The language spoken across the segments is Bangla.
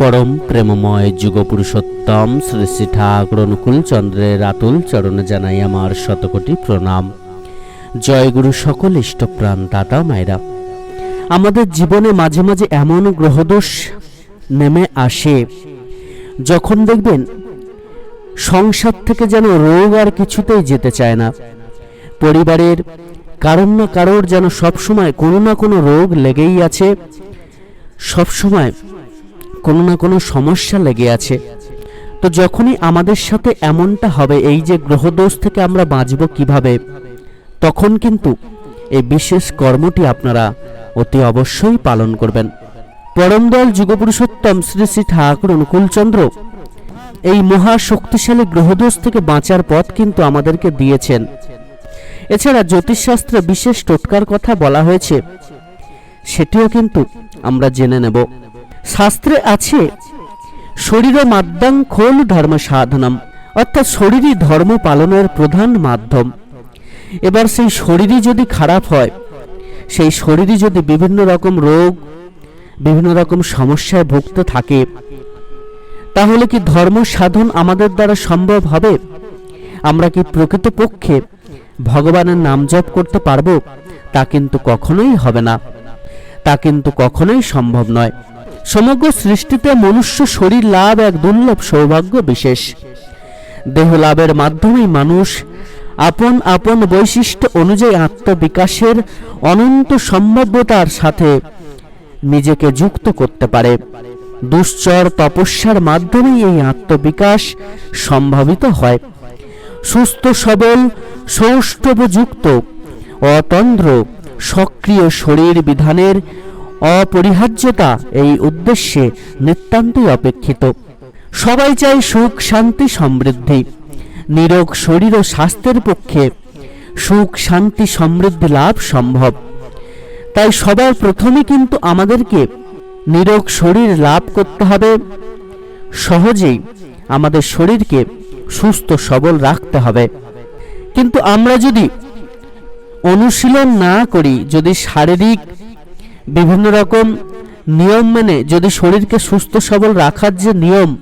পরম প্রেমময় যুগপুরুষোত্তম শ্রী শ্রী ঠাকুর অনুকূল চন্দ্রের আতুল চরণে জানাই আমার শতকোটি প্রণাম। জয়গুরু সকল ইষ্টপ্রাণ দাতা মায়েরা। আমাদের জীবনে মাঝে মাঝে এমন গ্রহদোষ নেমে আসে, যখন দেখবেন সংসার থেকে যেন রোগ আর কিছুতেই যেতে চায় না। পরিবারের কারোর না কারোর যেন সবসময় কোনো না কোনো রোগ লেগেই আছে। সবসময় কোনো না কোনো সমস্যা লেগে আছে। তো যখনই আমাদের সাথে এমনটা হবে, এই যে গ্রহদোষ থেকে আমরা বাঁচব কীভাবে, তখন কিন্তু এই বিশেষ কর্মটি আপনারা অতি অবশ্যই পালন করবেন। পরমদয়াল যুগপুরুষোত্তম শ্রী শ্রী ঠাকুর অনুকূলচন্দ্র এই মহা শক্তিশালী গ্রহদোষ থেকে বাঁচার পথ কিন্তু আমাদেরকে দিয়েছেন। এছাড়া জ্যোতিষশাস্ত্রে বিশেষ টোটকার কথা বলা হয়েছে, সেটিও কিন্তু আমরা জেনে নেব। শাস্ত্রে আছে, শরীর মাদ্যাং খোল ধর্ম সাধনম অর্থাৎ শরীরই ধর্ম পালনের প্রধান মাধ্যম। এবার সেই শরীরই যদি খারাপ হয়, সেই শরীরই যদি বিভিন্ন রকম রোগ, বিভিন্ন রকম সমস্যায় ভুগতে থাকে, তাহলে কি ধর্ম সাধন আমাদের দ্বারা সম্ভব হবে? আমরা কি প্রকৃতপক্ষে ভগবানের নাম জপ করতে পারব? তা কিন্তু কখনোই হবে না। তা কিন্তু কখনোই সম্ভব নয়। সমগ্র সৃষ্টিতে মনুষ্য শরীর, লাভ এক দুর্লভ সৌভাগ্য বিশেষ। দেহ লাভের মাধ্যমেই মানুষ আপন আপন বৈশিষ্ট্য অনুযায়ী আত্মবিকাশের অনন্ত সম্ভাব্যতার সাথে নিজেকে যুক্ত করতে পারে। দুশ্চর তপস্যার মাধ্যমেই এই আত্মবিকাশ সম্ভাবিত হয়। সুস্থ, সবল সৌষ্ঠবযুক্ত অতন্দ্র, সক্রিয় শরীর বিধানের অপরিহার্যতা এই উদ্দেশ্যে নিতান্তই অপেক্ষিত। সবাই চায় সুখ, শান্তি, সমৃদ্ধি। নিরোগ শরীর ও স্বাস্থ্যের পক্ষে সুখ, শান্তি, সমৃদ্ধি লাভ সম্ভব। তাই সবার প্রথমে কিন্তু আমাদেরকে নিরোগ শরীর লাভ করতে হবে। সহজেই আমাদের শরীরকে সুস্থ, সবল রাখতে হবে। কিন্তু আমরা যদি অনুশীলন না করি, যদি শারীরিক বিভিন্ন রকম নিয়ম মেনে যদি শরীরকে সুস্থ সবল রাখার যে নিয়ম,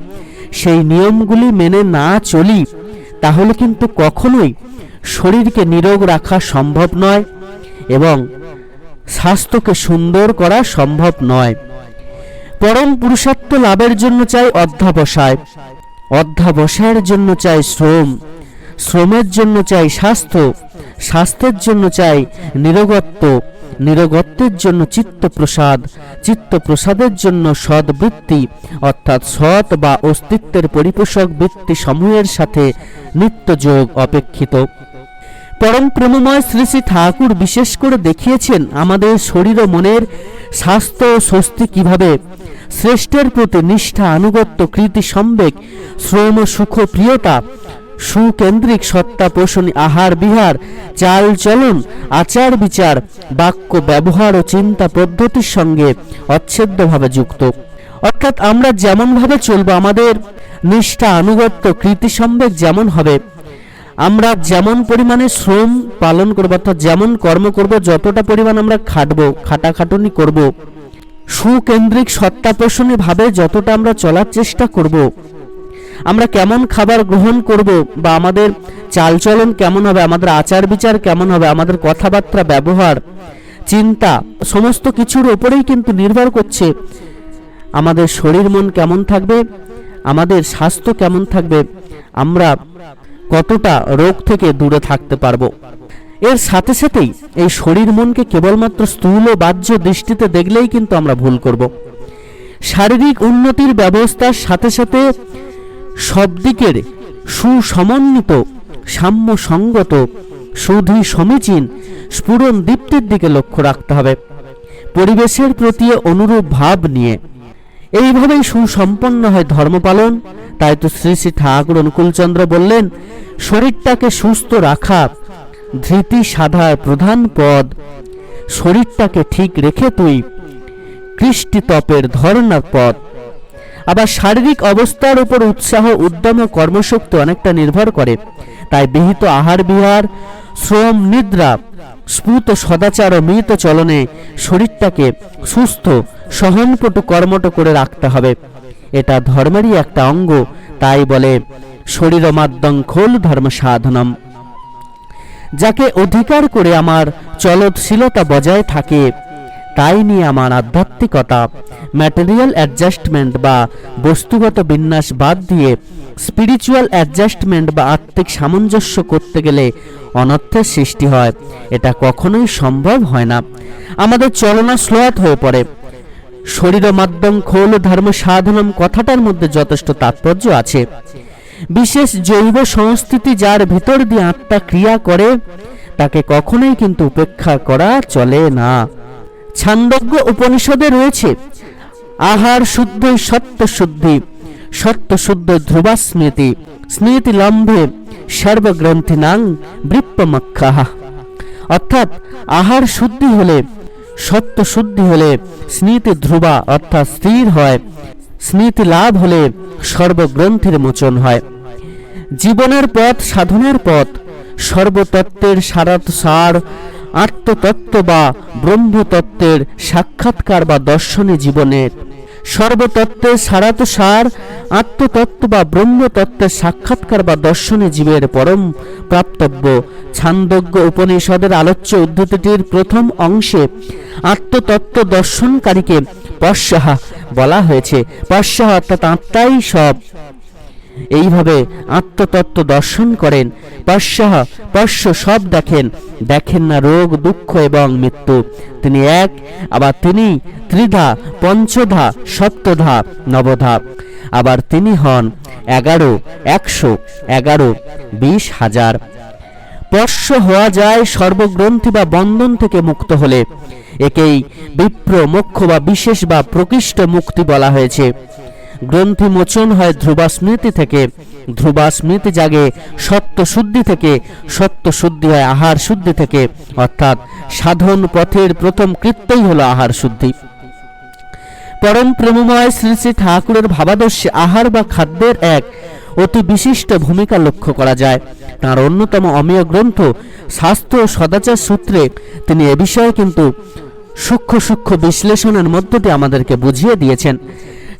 সেই নিয়মগুলি মেনে না চলি, তাহলে কিন্তু কখনোই শরীরকে নিরোগ রাখা সম্ভব নয় এবং স্বাস্থ্যকে সুন্দর করা সম্ভব নয়। পরম পুরুষত্ব লাভের জন্য চাই অধ্যাবসায়, অধ্যাবসায়ের জন্য চাই শ্রম। শ্রমের জন্য চাই স্বাস্থ্য, স্বাস্থ্যের জন্য চাই নিরগত্ব নিরগত্বের জন্য চিত্ত প্রসাদ চিত্ত প্রসাদের জন্য সদ্বৃত্তি, অর্থাৎ সৎ বা অস্তিত্বের পরিপোষক বৃত্তি সমূহের সাথে নিত্যযোগ অপেক্ষিত। পরম প্রেমময় শ্রী শ্রী ঠাকুর বিশেষ করে দেখিয়েছেন আমাদের শরীর ও মনের স্বাস্থ্য ও স্বস্তি কীভাবে। শ্রেষ্ঠের প্রতি নিষ্ঠা, আনুগত্য কৃতি সম্বেক শ্রম, সুখ প্রিয়তা সুকেন্দ্রিক সত্তা পোষণী আহার বিহার, চাল চলন, আচার বিচার, বাক্য ব্যবহার ও চিন্তা পদ্ধতির সঙ্গে অচ্ছেদ্যভাবে যুক্ত। অর্থাৎ আমরা যেমনভাবে চলবো, আমাদের নিষ্ঠা, আনুগত্য, কৃতি সম্বেক যেমন হবে, আমরা যেমন পরিমাণে শ্রম পালন করব, অর্থাৎ যেমন কর্ম করব, যতটা পরিমাণ আমরা খাটবো, খাটাখাটুনি করব, সুকেন্দ্রিক সত্তাপোষণী ভাবে যতটা আমরা চলার চেষ্টা করব আমরা কেমন খাবার গ্রহণ করব বা আমাদের চালচলন কেমন হবে, আমাদের আচার বিচার কেমন হবে, আমাদের কথাবার্তা, ব্যবহার, চিন্তা, সমস্ত কিছুর উপরেই কিন্তু নির্ভর করছে আমাদের শরীর মন কেমন থাকবে, আমাদের স্বাস্থ্য কেমন থাকবে, আমরা কতটা রোগ থেকে দূরে থাকতে পারব। এর সাথে সাথেই এই শরীর মনকে কেবলমাত্র স্থূল বাহ্য দৃষ্টিতে দেখলেই কিন্তু আমরা ভুল করব। শারীরিক উন্নতির ব্যবস্থার সাথে সাথে সব দিকের সুসমন্বিত সাম্য সঙ্গত সুধি সমীচীন স্ফুরণ দীপ্তির দিকে লক্ষ্য রাখতে হবে। পরিবেশের প্রতি অনুরূপ ভাব নিয়ে। এইভাবেই সুসম্পন্ন হয় ধর্মপালন তাই তো শ্রী শ্রী ঠাকুর অনুকূলচন্দ্র বললেন, শরীরটাকে সুস্থ রাখা ধৃতি সাধার প্রধান পদ। শরীরটাকে ঠিক রেখে তুই কৃষ্টি তপের ধর্নার পথ। আবার শারীরিক অবস্থার উপর উৎসাহ, উদ্যম ও কর্মশক্তি অনেকটা নির্ভর করে। তাই বিহিত আহার বিহার, শ্রম নিদ্রা, স্ফুত সদাচার ও মৃত চলনে শরীরটাকে সুস্থ, সহনপটু কর্মট করে রাখতে হবে। এটা ধর্মেরই একটা অঙ্গ, তাই বলে শরীর মাদ্যং খোল ধর্ম সাধনম। যাকে অধিকার করে আমার চলৎশীলতা বজায় থাকে তাই নিয়ে আমার আধ্যাত্মিকতা ম্যাটেরিয়াল অ্যাডজাস্টমেন্ট বা বস্তুগত বিন্যাস বাদ দিয়ে স্পিরিচুয়াল অ্যাডজাস্টমেন্ট বা আত্মিক সামঞ্জস্য করতে গেলে অনর্থের সৃষ্টি হয়। এটা কখনোই সম্ভব হয় না। আমাদের চলনা স্লোয়াত হয়ে পড়ে। শরীর মাধ্যম, খোল ধর্ম সাধনম কথাটার মধ্যে যথেষ্ট তাৎপর্য আছে। বিশেষ জৈব সংস্কৃতি যার ভিতর দিয়ে আত্মা ক্রিয়া করে, তাকে কখনোই কিন্তু উপেক্ষা করা চলে না। ছান্দজ্ঞ উপনিষদে রয়েছে, আহার শুদ্ধই সত্য শুদ্ধি, সত্য শুদ্ধ ধ্রুবা স্মৃতি স্মৃতি লম্ভে সর্বগ্রন্থি নাং বৃপ্পমক্ষাহ অর্থাৎ আহার শুদ্ধি হলে, সত্য শুদ্ধি হলে স্মৃতি ধ্রুবা অর্থাৎ স্থির হয়, স্মৃতি লাভ হলে সর্বগ্রন্থের মোচন হয়। জীবনের পথ সাধনের পথ, সর্বতত্ত্বের সারাত সার আত্মতত্ত্ব বা ব্রহ্মতত্ত্বের সাক্ষাৎকার বা দর্শনে জীবনের। সর্বতত্ত্বের সারাত সার আত্মতত্ত্ব বা ব্রহ্মতত্ত্বের সাক্ষাৎকার বা দর্শনে জীবের পরম প্রাপ্তব্য। ছান্দজ্ঞ উপনিষদের আলোচ্য উদ্ধতিটির প্রথম অংশে আত্মতত্ত্ব দর্শনকারীকে পশ্চাহা বলা হয়েছে। পশ্চাহ অর্থাৎ আত্মাই সব। এইভাবে আত্মতত্ত্ব দর্শন করেন, পশ্চাহ পশ্য সব দেখেন দেখেন না রোগ, দুঃখ এবং মৃত্যু। তিনি এক, আবার তিনি ত্রিধা, পঞ্চধা, সপ্তধা, নবধা। আবার তিনি হন এগারো, একশো, এগারো, বিশ হাজার। স্পর্শ হওয়া যায় সর্বগ্রন্থি বা বন্ধন থেকে মুক্ত হলে। একেই বিপ্র, মোক্ষ বা বিশেষ বা প্রকৃষ্ট মুক্তি বলা হয়েছে। গ্রন্থি মোচন হয় ধ্রুবা স্মৃতি থেকে। ধ্রুবা স্মৃতি জাগে সত্য শুদ্ধি থেকে, সত্য শুদ্ধি হয় আহার শুদ্ধি থেকে। অর্থাৎ সাধন পথের প্রথম কৃত্যই হলো আহার শুদ্ধি। পরম প্রেমময় শ্রী শ্রী ঠাকুরের ভাবাদর্শে আহার বা খাদ্যের এক অতি বিশিষ্ট ভূমিকা লক্ষ্য করা যায়। তার অন্যতম অমীয় গ্রন্থ স্বাস্থ্য ও সদাচার সূত্রে তিনি এ বিষয়ে কিন্তু সূক্ষ্ম সূক্ষ্ম বিশ্লেষণের মধ্য দিয়ে আমাদেরকে বুঝিয়ে দিয়েছেন।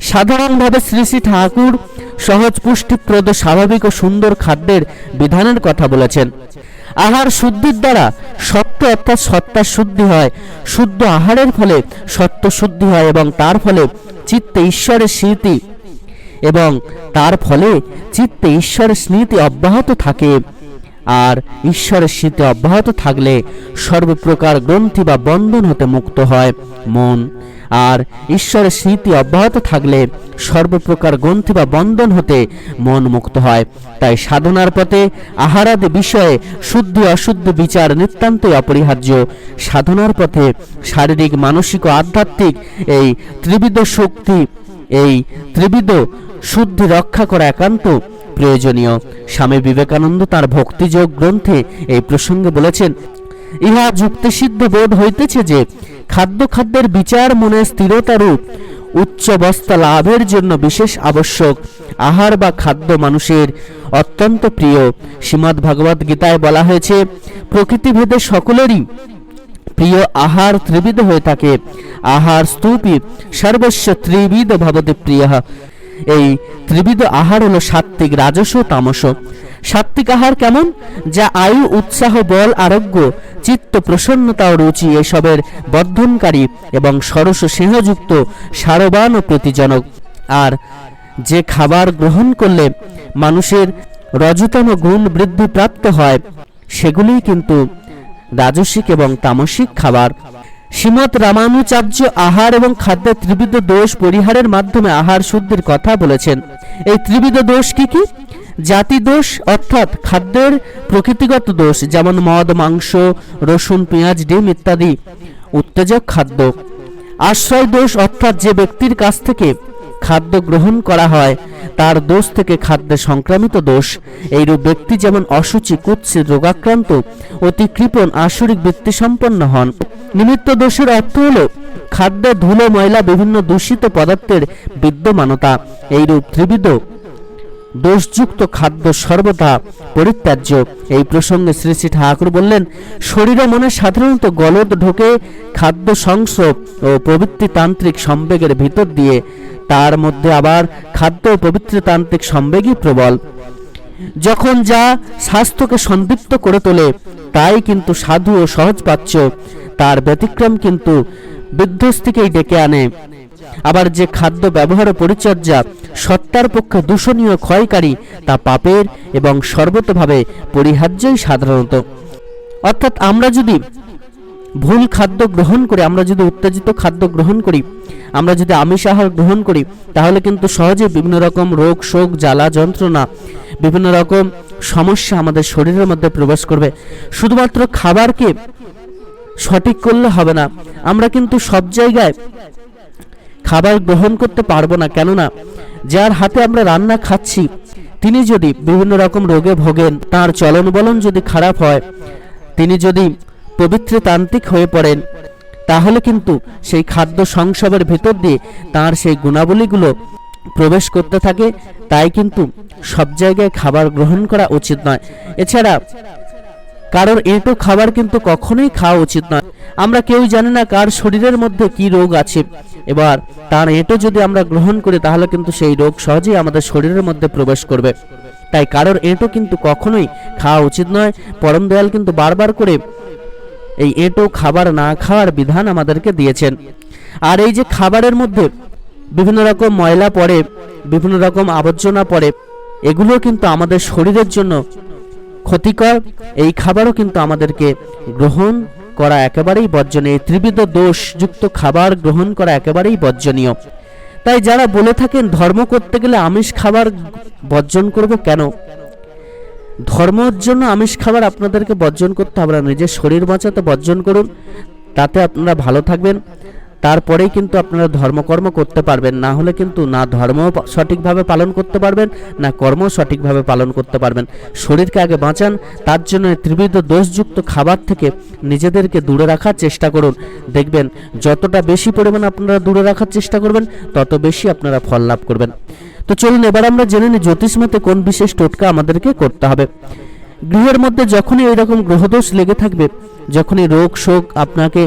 সাধারণভাবে শ্রী শ্রী ঠাকুর সহজ পুষ্টিপ্রদ, স্বাভাবিক ও সুন্দর খাদ্যের বিধানের কথা বলেছেন। আহার শুদ্ধির দ্বারা সত্য অর্থাৎ সত্তার শুদ্ধি হয়, শুদ্ধ আহারের ফলে সত্য শুদ্ধি হয় এবং তার ফলে চিত্তে ঈশ্বরের স্মৃতি এবং তার ফলে চিত্তে ঈশ্বরের স্মৃতি অব্যাহত থাকে। আর ঈশ্বরের স্মৃতি অব্যাহত থাকলে সর্বপ্রকার গ্রন্থি বা বন্ধন হতে মুক্ত হয় মন। আর ঈশ্বরের স্মৃতি অব্যাহত থাকলে সর্বপ্রকার গ্রন্থি বা বন্ধন হতে মন মুক্ত হয়। তাই সাধনার পথে আহারাদি বিষয়ে শুদ্ধ অশুদ্ধ বিচার নিতান্তই অপরিহার্য। সাধনার পথে শারীরিক, মানসিক ও আধ্যাত্মিক এই ত্রিবিধ শক্তি, এই ত্রিবিধ শুদ্ধি রক্ষা করা একান্ত প্রয়োজনীয়। স্বামী বিবেকানন্দ তার ভক্তিযোগ গ্রন্থে এই প্রসঙ্গে বলেছেন, ইহা যুক্তিসিদ্ধ বোধ হইতেছে যে, খাদ্য খাদ্যের বিচার মনে স্থিরতা রূপ, উচ্চ অবস্থা লাভের জন্য বিশেষ আবশ্যক, আহার বা খাদ্য মানুষের অত্যন্ত প্রিয়। শ্রীমদ্ ভগবদ গীতায় বলা হয়েছে, প্রকৃতিভেদে সকলেরই প্রিয় আহার ত্রিবিধ হয়ে থাকে। আহার স্তূপি সর্বস্ব ত্রিবিধ ভবতে প্রিয় এই ত্রিবিধ আহার হলো সাত্ত্বিক রাজস ও তামস সাত্ত্বিক আহার কেমন? যা আয়ু, উৎসাহ, বল, আরোগ্য, চিত্ত, প্রসন্নতা ও রুচি এসবের বর্ধনকারী এবং সরস স্নেহযুক্ত, সারবান ও প্রতিজনক। আর যে খাবার গ্রহণ করলে মানুষের রজতম গুণ বৃদ্ধি প্রাপ্ত হয়, সেগুলিই কিন্তু রাজসিক এবং তামসিক খাবার। শ্রীমৎ রামানুচার্য আহার এবং খাদ্যের ত্রিবিধ দোষ পরিহারের মাধ্যমে আহার শুদ্ধির কথা বলেছেন। এই ত্রিবিধ দোষ কি কি? জাতি দোষ, অর্থাৎ খাদ্যের প্রকৃতিগত দোষ, যেমন মদ, মাংস, রসুন, পেঁয়াজ, ডিম ইত্যাদি। উত্তেজক খাদ্য। আশ্রয় দোষ, অর্থাৎ যে ব্যক্তির কাছ থেকে খাদ্য গ্রহণ করা হয়, তার দোষ থেকে খাদ্যে সংক্রামিত দোষ। এইরূপ ব্যক্তি যেমন অসুচি কুৎসিত, রোগাক্রান্ত, অতি কৃপণ, আসরিক বৃত্তি সম্পন্ন হন। নিমিত্ত দোষের অর্থ হল খাদ্যে ধুলো, ময়লা, বিভিন্ন দূষিত পদার্থের বিদ্যমানতা। এইরূপ ত্রিবিধ দোষযুক্ত খাদ্য সর্বদা পরিত্যাজ্য। এই প্রসঙ্গে শ্রী শ্রী ঠাকুর বললেন, শরীরে মনে সাধারণত গলদ ঢোকে খাদ্য সংস্রব ও প্রবৃত্তিতান্ত্রিক সম্বেগের ভিতর দিয়ে, তার মধ্যে আবার খাদ্য ও পবিত্রতান্ত্রিক সম্বেগই প্রবল। যখন যা স্বাস্থ্যকে সন্দিপ্ত করে তোলে, তাই কিন্তু সাধু ও সহজপাচ্য, তার ব্যতিক্রম কিন্তু বিধ্বস্তিকেই ডেকে আনে। আবার যে খাদ্য ব্যবহার পরিচর্যা সত্তার পক্ষে দূষণীয় ক্ষয়কারী তা পাপের এবং সর্বতভাবে পরিহার্যই সাধারণত। অর্থাৎ আমরা যদি ভুল খাদ্য গ্রহণ করে, আমরা যদি উত্তেজিত খাদ্য গ্রহণ করি, আমরা যদি আমিষ আহার গ্রহণ করি, তাহলে কিন্তু সহজে বিভিন্ন রকম রোগ, শোক, জ্বালা, যন্ত্রণা, বিভিন্ন রকম সমস্যা আমাদের শরীরের মধ্যে প্রবেশ করবে। শুধুমাত্র খাবারকে সঠিক করলে হবে না, আমরা কিন্তু সব জায়গায় খাবার গ্রহণ করতে পারব না, কেননা যার হাতে আমরা রান্না খাচ্ছি, তিনি যদি বিভিন্ন রকম রোগে ভোগেন, তার চলন বলন যদি খারাপ হয়, তিনি যদি পবিত্র তান্ত্রিক হয়ে পড়েন, তাহলে কিন্তু সেই খাদ্য সংসবের ভেতর দিয়ে তার সেই গুণাবলীগুলো প্রবেশ করতে থাকে। তাই কিন্তু সব জায়গায় খাবার গ্রহণ করা উচিত নয়। এছাড়া কারোর এঁটো খাবার কিন্তু কখনোই খাওয়া উচিত নয়। আমরা কেউ জানি না কার শরীরের মধ্যে কি রোগ আছে। এবার তার এঁটো যদি আমরা গ্রহণ করি, তাহলে কিন্তু সেই রোগ সহজেই আমাদের শরীরের মধ্যে প্রবেশ করবে। তাই কারোর এঁটো কিন্তু কখনোই খাওয়া উচিত নয়। পরম দয়াল কিন্তু বারবার করে এই এঁটো, খাবার না খাওয়ার বিধান আমাদেরকে দিয়েছেন। আর এই যে খাবারের মধ্যে বিভিন্ন রকম ময়লা পড়ে, বিভিন্ন রকম আবর্জনা পড়ে, এগুলো কিন্তু আমাদের শরীরের জন্য ক্ষতিকর। এই খাবারও কিন্তু আমাদেরকে গ্রহণ করা একেবারেই বর্জনীয়। ত্রিবিধ দোষযুক্ত খাবার গ্রহণ করা একেবারেই বর্জনীয়। তাই যারা বলে থাকেন ধর্ম করতে গেলে আমিষ খাবার বর্জন করব কেন? ধর্মর জন্য আমিষ খাবার আপনাদেরকে বর্জন করতে হবে না। নিজের শরীর বাঁচাতে বর্জন করুন, তাতে আপনারা ভালো থাকবেন। তারপরেই কিন্তু আপনারা ধর্মকর্ম করতে পারবেন। না হলে কিন্তু না ধর্ম সঠিকভাবে পালন করতে পারবেন, না কর্ম সঠিকভাবে পালন করতে পারবেন। শরীরকে আগে বাঁচান, তার জন্য ত্রিবিধ দোষযুক্ত খাবার থেকে নিজেদেরকে দূরে রাখার চেষ্টা করুন। দেখবেন, যতটা বেশি পরিমাণ আপনারা দূরে রাখার চেষ্টা করবেন, তত বেশি আপনারা ফল লাভ করবেন। তো চলুন, এবার আমরা জেনে নিই জ্যোতিষ মতে কোন বিশেষ টোটকা আমাদেরকে করতে হবে। গৃহের মধ্যে যখনই এরকম গ্রহদোষ লেগে থাকবে, যখনই রোগ শোক আপনাকে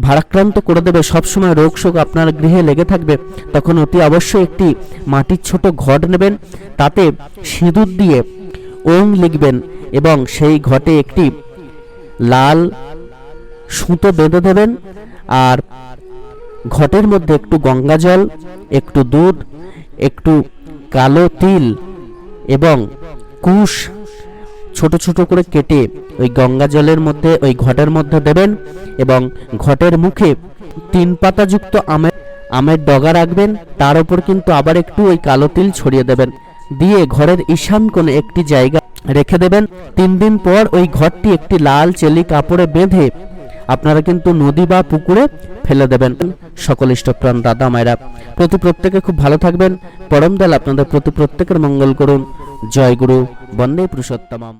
ভারাক্রান্ত করে দেবে। সবসময় রোগ শোক আপনার গৃহে লেগে থাকবে। তখন অতি অবশ্যই একটি মাটির ছোট ঘট নেবেন। তাতে সিঁদুর দিয়ে ওং লিখবেন এবং সেই ঘটে একটি লাল সুতো বেঁধে দেবেন। আর ঘটের মধ্যে একটু গঙ্গা জল, একটু দুধ, একটু কালো তিল এবং কুশ ছোট ছোট করে কেটে ওই গঙ্গা জলের মধ্যে, ওই ঘটের মধ্যে দেবেন এবং ঘটের মুখে তিন পাতাযুক্ত আমের আমের ডগা রাখবেন। তার উপর কিন্তু আবার একটু ওই কালো তিল ছড়িয়ে দেবেন। দিয়ে ঘরের ঈশান কোণে একটি জায়গা রেখে দেবেন। তিন দিন পর ওই ঘরটি একটি লাল চেলি কাপড়ে বেঁধে আপনারা কিন্তু নদী বা পুকুরে ফেলে দেবেন। সকল ইষ্টপ্রাণ দাদা মায়েরা, প্রতি প্রত্যেকে খুব ভালো থাকবেন। পরম দয়াল আপনাদের প্রতি প্রত্যেকের মঙ্গল করুন। জয় গুরু, বন্দে পুরুষোত্তমম।